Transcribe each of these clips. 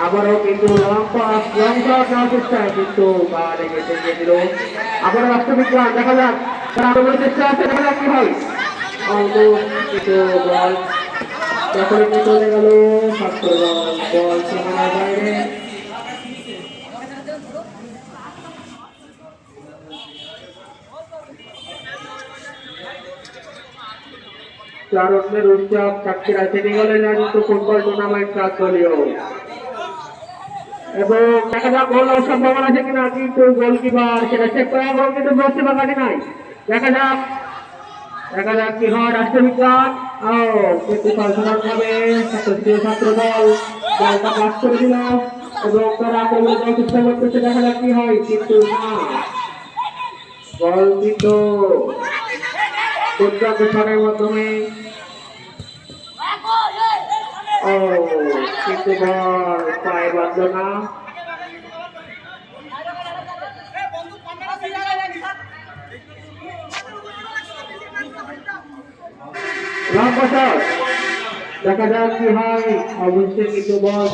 আবারও কিন্তু কিন্তু আবারও রাষ্ট্রবিজ্ঞান দেখা যাক। তার চেষ্টা আছে, দেখা যাক কি হয়। অল্প কিন্তু বল তখন চলে গেল ছাত্র বল সীমানার বাইরে। চারণের উৎসব সাক্ষীরা সেনেগালের রাজত্ব ফুটবল টুর্নামেন্ট এবং দেখা যাক কি হয় রাষ্ট্রবিজ্ঞান। ও, কিন্তু দেখা যাক কি হয়, কিন্তু না। বল কিন্তু মাধ্যমে দেখা যাক কি হয়। অবশ্যই কিন্তু বল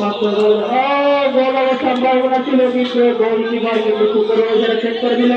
গোল সম্ভাবনা ছিল, কিন্তু গোল কিন্তু করে দিল।